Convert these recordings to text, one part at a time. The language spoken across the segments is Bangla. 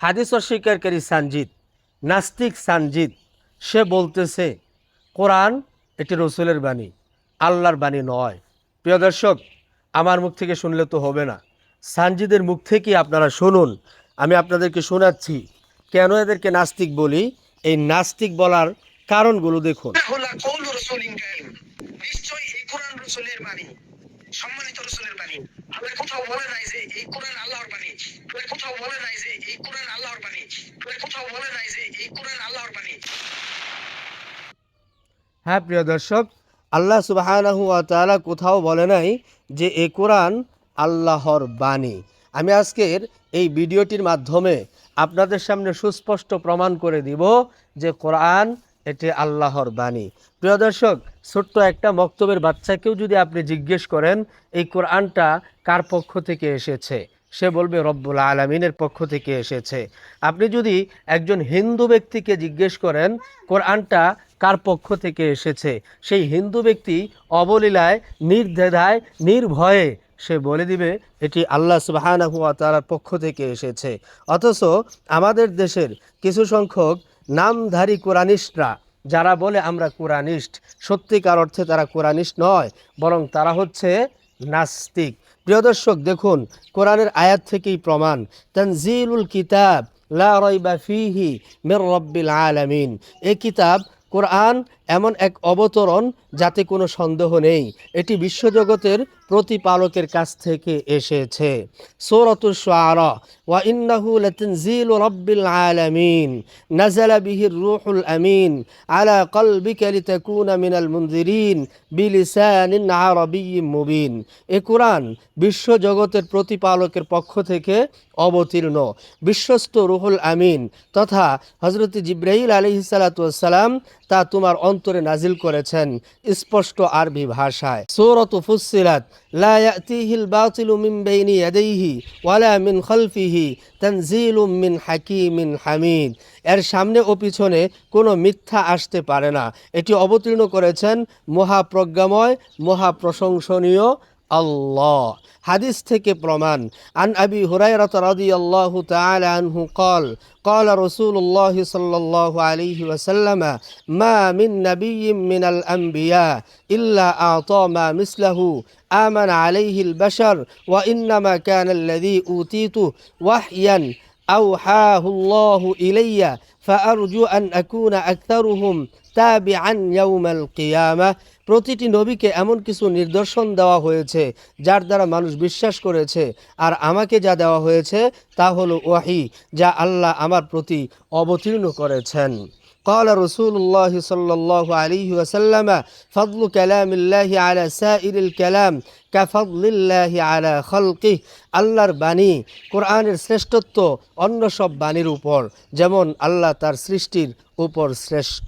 হাদিস অস্বীকারী সানজিদ, নাস্তিক সানজিদ, সে বলতেছে, কোরআন এটি রসুলের বাণী, আল্লাহর বাণী নয়। প্রিয় দর্শক, আমার মুখ থেকে শুনলে তো হবে না। সানজিদের মুখ থেকে আপনারা শুনুন। আমি আপনাদেরকে শোনাচ্ছি, কেন এদেরকে নাস্তিক বলি? এই নাস্তিক বলার কারণগুলো দেখুন। এই কোরআন রসুলের বাণী, সম্মানিত রসুলের বাণী। আল্লাহ কোথাও বলে নাই যে এই কোরআন আল্লাহর বাণী আল্লাহ কোথাও বলে নাই যে এই কোরআন আল্লাহর বাণী আল্লাহ কোথাও বলে নাই যে এই কোরআন আল্লাহর বাণী হ্যাঁ প্রিয় দর্শক, আল্লাহ সুবাহানাহু তাআলা কোথাও বলে নাই যে এ কোরআন আল্লাহর বাণী। আমি আজকের এই ভিডিওটির মাধ্যমে আপনাদের সামনে সুস্পষ্ট প্রমাণ করে দিব যে কোরআন এটি আল্লাহর বাণী। প্রিয় দর্শক, ছোট্ট একটা মক্তবের বাচ্চাকেও যদি আপনি জিজ্ঞেস করেন, এই কোরআনটা কার পক্ষ থেকে এসেছে? সে বলবে, রব্বুল আলমিনের পক্ষ থেকে এসেছে। আপনি যদি একজন হিন্দু ব্যক্তিকে জিজ্ঞেস করেন, কোরআনটা কার পক্ষ থেকে এসেছে? সেই হিন্দু ব্যক্তি অবলীলায়, নির্দ্বেধায়, নির্ভয়ে সে বলে দিবে, এটি আল্লাহ সুবাহানাহু তালার পক্ষ থেকে এসেছে। অথচ আমাদের দেশের কিছু সংখ্যক নামধারী কোরআনিস্টরা, যারা বলে আমরা কোরআনিস্ট, সত্যিকার অর্থে তারা কোরআনিস্ট নয়, বরং তারা হচ্ছে নাস্তিক। প্রিয় দর্শক, দেখুন, কোরআনের আয়াত থেকেই প্রমাণ, তানজিলুল কিতাব লা রাইবা ফিহি মির রব্বিল আলামিন। এই কিতাব কোরআন এমন এক অবতরণ যাতে কোনো সন্দেহ নেই। এটি বিশ্বজগতের প্রতিপালকের কাছ থেকে এসেছে। সূরাতুশ শুআরা, ওয়া ইন্নাহু লাতানজিলু রাব্বিল আলামিন, নাযালা বিহির রূহুল আমিন, আলা কলবিকা লিতাকুনা মিনাল মুনজিরিন বিলিসানিন আরাবিয়্যিম মুবিন। এ কোরআন বিশ্বজগতের প্রতিপালকের পক্ষ থেকে অবতীর্ণ। বিশ্বস্ত রুহুল আমিন তথা হজরত জিব্রাহিল আলহিসাল্লাম তা তোমার অন্তরে নাজিল করেছেন স্পষ্ট আরবি ভাষায়। সৌরত ফুসিলাত লা ইয়াতিহিল বাতিলু মিন বাইনি ইয়াদাইহি মিন খালফিহি তানজিলুম মিন হাকিমিন হামিদ। এর সামনে ও পিছনে কোনো মিথ্যা আসতে পারে না। এটি অবতীর্ণ করেছেন মহাপ্রজ্ঞাময়, মহাপ্রশংসনীয় আল্লাহ হাদিস থেকে প্রমাণ আন আবি হুরাইরাত রাদিয়াল্লাহু তাআলা আনহু قال قال رسول الله صلى الله عليه وسلم ما من نبي من الأنبياء إلا أعطى ما مثله آمن عليه البشر وإنما كان الذي أوتيته وحيا أوحاه الله إلي فأرجو أن أكون أكثرهم তাবিআন ইয়াউমাল কিয়ামা প্রতিটি নবীকে এমন কিছু নিদর্শন দেওয়া হয়েছে যার দ্বারা মানুষ বিশ্বাস করেছে আর আমাকে যা দেওয়া হয়েছে তা হলো ওয়াহি যা আল্লাহ আমার প্রতি অবতীর্ণ করেছেন قال رسول الله صلى الله عليه وسلم فضل كلام الله على سائر الكلام كفضل الله على خلقه আল্লাহর বাণী কোরআনের শ্রেষ্ঠত্ব অন্য সব বাণীর উপর যেমন আল্লাহ তার সৃষ্টির উপর শ্রেষ্ঠ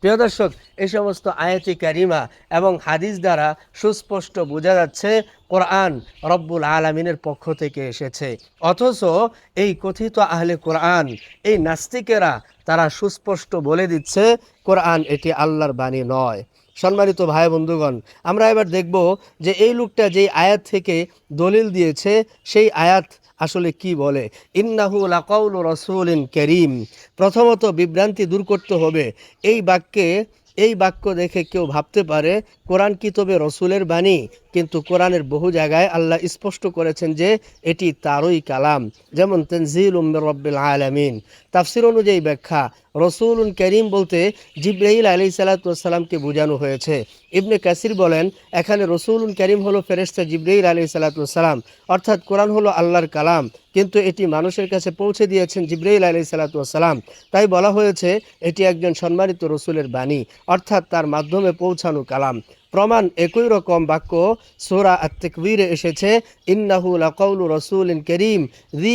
প্রিয় দর্শক এই সমস্ত আয়াতি কারিমা এবং হাদিস দ্বারা সুস্পষ্ট বোঝা যাচ্ছে কোরআন রব্বুল আলমিনের পক্ষ থেকে এসেছে। অথচ এই কথিত আহলে কোরআন, এই নাস্তিকেরা তারা সুস্পষ্ট বলে দিচ্ছে, কোরআন এটি আল্লাহর বাণী নয়। সম্মানিত ভাই বন্ধুগণ, আমরা এবার দেখব যে এই লোকটা যেই আয়াত থেকে দলিল দিয়েছে, সেই আয়াত আসলে কি বলে? ইন্নাহু লাকাউল রসুলিন করিম। প্রথমত বিভ্রান্তি দূর করতে হবে। এই বাক্যে, এই বাক্য দেখে কেউ ভাবতে পারে, কোরআন কি তবে রসুলের বাণী? কিন্তু কোরআনের বহু জায়গায় আল্লাহ স্পষ্ট করেছেন যে এটি তারই কালাম। যেমন তনজিল উম্মের রব্বিল আলামিন। তাফসির অনুযায়ী ব্যাখ্যা রসুল করিম বলতে জিব্রাহিল আলি সাল্লাতামকে বোঝানো হয়েছে। ইবনে কাসির বলেন, এখানে রসুল করিম হলো ফেরেস্তা জিব্রাহিল আলি সাল্লাতাম অর্থাৎ কোরআন হলো আল্লাহর কালাম, কিন্তু এটি মানুষের কাছে পৌঁছে দিয়েছেন জিব্রাহিল আলি সাল্লাতাম তাই বলা হয়েছে, এটি একজন সম্মানিত রসুলের বাণী, অর্থাৎ তার মাধ্যমে পৌঁছানো কালাম। প্রমাণ একই রকম বাক্য সোরা আত্তেকবীরে এসেছে, ইন্নাহু লাকাউলু রসুলিন করিম রি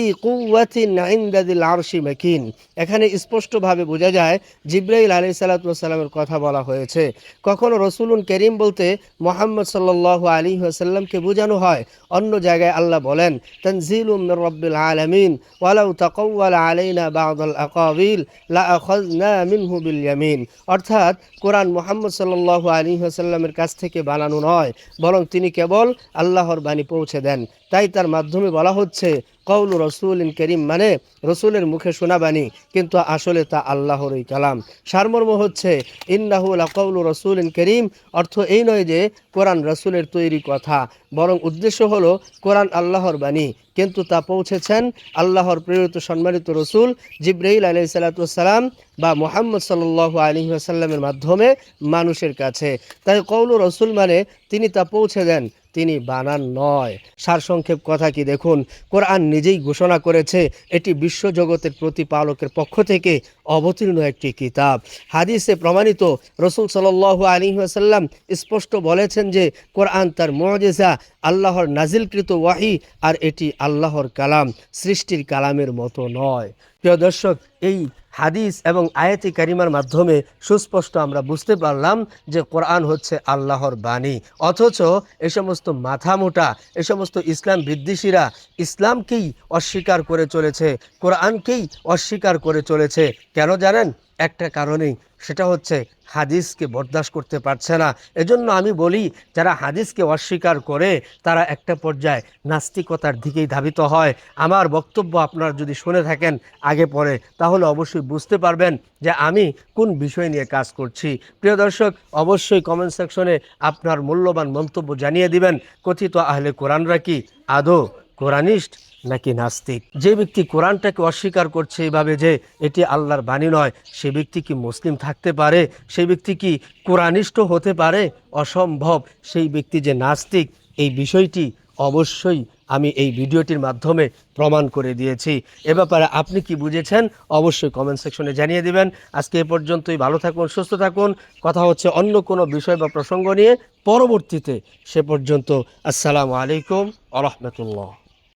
ইনদাদিল আরশি মাকিন। এখানে স্পষ্টভাবে বোঝা যায়, জিব্রাইল আলী সাল্লাতামের কথা বলা হয়েছে। কখনো রসুলুন করিম বলতে মোহাম্মদ সাল্লাল্লাহু আলী আসাল্লামকে বোঝানো হয়, অন্য জায়গায় আল্লাহ বলেন, তনজিলুম মির রব্বিল আলামিন, ওয়ালাউ তাকাওয়ালা আলাইনা বা'দাল আকাবিল, লা মিনহু বিল ইয়ামিন। অর্থাৎ কোরআন মোহাম্মদ সাল্লাল্লাহু আলী আসাল্লামের কাছ থেকে বানানো নয়, বরং তিনি কেবল আল্লাহর বাণী পৌঁছে দেন। তাই তার মাধ্যমে বলা হচ্ছে কৌল রসুল করিম মানে রসুলের মুখে শোনাবানি কিন্তু আসলে তা আল্লাহরই কালাম। সারমর্ম হচ্ছে ইন্নাহুল কৌল রসুল করিম, অর্থ এই নয় যে কোরআন রসুলের তৈরি কথা, বরং উদ্দেশ্য হলো কোরআন আল্লাহর বাণী। কিন্তু তা পৌঁছেছেন আল্লাহর প্রেরিত সম্মানিত রসুল জিব্রাইল আলি সাল্লাতাম বা মোহাম্মদ সাল্লাহ আলী আসাল্লামের মাধ্যমে মানুষের কাছে। তাই কৌল রসুল মানে তিনি তা পৌঁছে দেন। তিনি বানান নয়। সারসংক্ষেপ কথা কি দেখুন? কোরআন নিজেই ঘোষণা করেছে, এটি বিশ্বজগতের প্রতিপালকের পক্ষ থেকে অবতীর্ণ একটি কিতাব। হাদিসে প্রমাণিত, রসুল সাল আলী আসাল্লাম স্পষ্ট বলেছেন যে, কোরআন তার মজেজা, আল্লাহর নাজিলকৃত ওয়াহি, আর এটি আল্লাহর কালাম, সৃষ্টির কালামের মতো নয়। প্রিয় দর্শক, এই হাদিস এবং আয়াতি কারিমার মাধ্যমে সুস্পষ্ট আমরা বুঝতে পারলাম যে কোরআন হচ্ছে আল্লাহর বাণী। অথচ এ সমস্ত মাথা মোটা এ সমস্ত ইসলাম বিদ্বেষীরা ইসলামকেই অস্বীকার করে চলেছে, কোরআনকেই অস্বীকার করে চলেছে। কেন জানেন? একটা কারণেই সেটা হচ্ছে হাদিসকে বরদাস্ত করতে পারছে না। এজন্য আমি বলি, যারা হাদিসকে অস্বীকার করে, তারা একটা পর্যায়ে নাস্তিকতার দিকেই ধাবিত হয়। আমার বক্তব্য আপনারা যদি শুনে থাকেন আগে পরে, তাহলে অবশ্যই বুঝতে পারবেন যে আমি কোন বিষয় নিয়ে কাজ করছি। প্রিয় দর্শক, অবশ্যই কমেন্ট সেকশনে আপনার মূল্যবান মন্তব্য জানিয়ে দিবেন। কথিত আহলে কোরআনরা কি? আদৌ কোরআনিস্ট নাকি নাস্তিক? যে ব্যক্তি কোরআনটাকে অস্বীকার করছে এইভাবে যে এটি আল্লাহর বাণী নয়, সে ব্যক্তি কি মুসলিম থাকতে পারে? সেই ব্যক্তি কি কোরআনিষ্ট হতে পারে? অসম্ভব। সেই ব্যক্তি যে নাস্তিক, এই বিষয়টি অবশ্যই আমি এই ভিডিওটির মাধ্যমে প্রমাণ করে দিয়েছি। এ ব্যাপারে আপনি কি বুঝেছেন, অবশ্যই কমেন্ট সেকশনে জানিয়ে দিবেন। আজকে এ পর্যন্তই, ভালো থাকুন, সুস্থ থাকুন। কথা হচ্ছে অন্য কোনো বিষয় বা প্রসঙ্গ নিয়ে। পরবর্তীতে সে পর্যন্ত, আসসালামু আলাইকুম আ